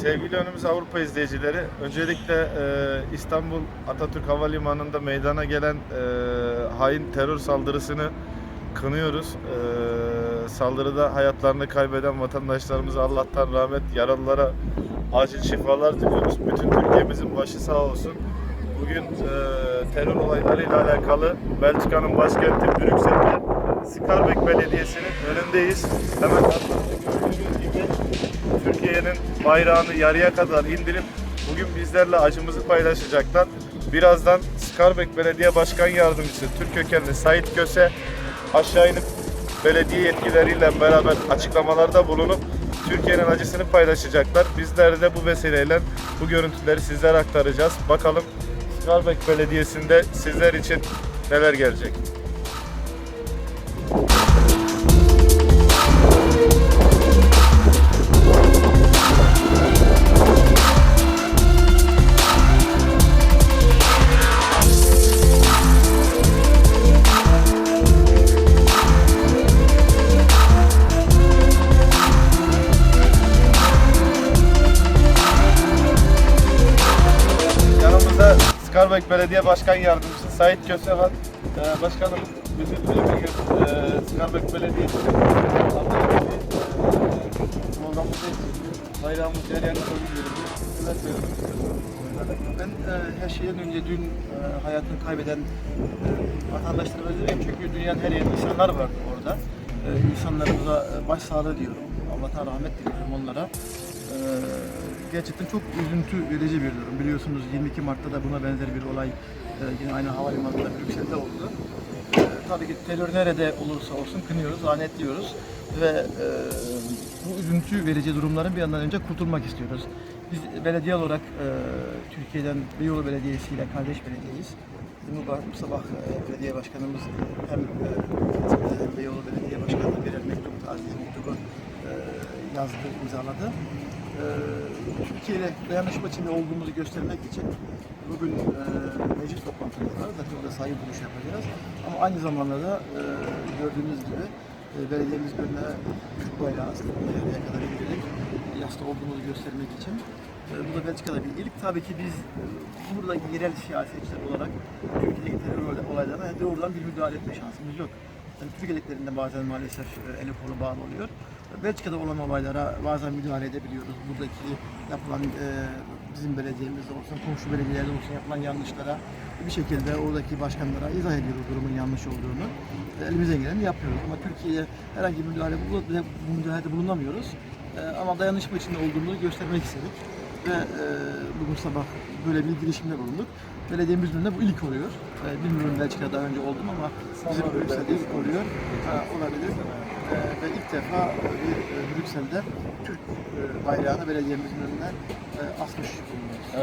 Sevgili önümüz Avrupa izleyicileri, öncelikle e, İstanbul Atatürk Havalimanı'nda meydana gelen e, hain terör saldırısını kınıyoruz. E, saldırıda hayatlarını kaybeden vatandaşlarımıza Allah'tan rahmet, yaralılara acil şifalar diliyoruz. Bütün Türkiye'mizin başı sağ olsun. Bugün e, terör olaylarıyla alakalı Belçika'nın başkenti Brüksel'de Skarbek Belediyesi'nin önündeyiz. Hemen gördüğünüz bayrağını yarıya kadar indirip bugün bizlerle acımızı paylaşacaklar. Birazdan Skarbek Belediye Başkan Yardımcısı Türk kökenli Sait Köse aşağı inip belediye yetkilileriyle beraber açıklamalarda bulunup Türkiye'nin acısını paylaşacaklar. Bizler de bu vesileyle bu görüntüleri sizlere aktaracağız. Bakalım Skarbek Belediyesi'nde sizler için neler gelecek. Skarbek Belediye Başkan Yardımcısı Sait Köse var. Ee, başkanım, bizim bölümü e, Skarbek Belediyesi'nin programımızda bayrağımız yer yer koyuyoruz. Ben e, her şeyden önce dün e, hayatını kaybeden e, vatandaşlarımı özledim çünkü dünyanın her yerinde insanlar vardı orada. E, insanlarımıza e, başsağlığı diyorum. Allah'tan rahmet diliyorum onlara. E, gerçekten çok üzüntü verici bir durum. Biliyorsunuz 22 Mart'ta da buna benzer bir olay e, yine aynı havalimanında Brüksel'de oldu. E, tabii ki terör nerede olursa olsun kınıyoruz, lanetliyoruz ve e, bu üzüntü verici durumların bir yandan önce kurtulmak istiyoruz. Biz belediye olarak Türkiye'den Beyoğlu Belediyesi ile kardeş belediyeyiz. Bu sabah belediye başkanımız hem Beyoğlu Belediye Başkanı'na birer mektup, taziye mektubu yazdı, imzaladı. Türkiye ile dayanışma içinde olduğumuzu göstermek için bugün e, meclis var. Zaten orada saygı duruşu yapacağız. Ama aynı zamanda da e, gördüğünüz gibi e, belediyemiz önüne Türk bayrağı aslında yarıya kadar indirdik. Yasta olduğumuzu göstermek için. E, bu da Belçika'da bir ilk. Tabii ki biz e, buradaki yerel siyasetçiler olarak Türkiye'deki terör olaylarına doğrudan bir müdahale etme şansımız yok. Yani Türk eleklerinde bazen maalesef e, eli kolu bağlı oluyor. Belçika'da olan olaylara bazen müdahale edebiliyoruz. Buradaki yapılan e, bizim belediyemizde olsun, komşu belediyelerde olsun yapılan yanlışlara bir şekilde oradaki başkanlara izah ediyoruz durumun yanlış olduğunu. E, Elimizden geleni yapıyoruz ama Türkiye'ye herhangi bir müdahale, müdahalede bulunamıyoruz. E, ama dayanışma içinde olduğumuzu göstermek istedik. Ve e, bugün sabah böyle bir girişimde bulunduk. Belediyemiz önünde bu ilk oluyor. E, bilmiyorum Belçika'da daha önce oldum ama bizim Brüksel'de ilk oluyor. Ha, olabilir. E, ve ilk defa bir e, Brüksel'de Türk e, bayrağını belediyemizin önüne e, asmış bulunuyoruz.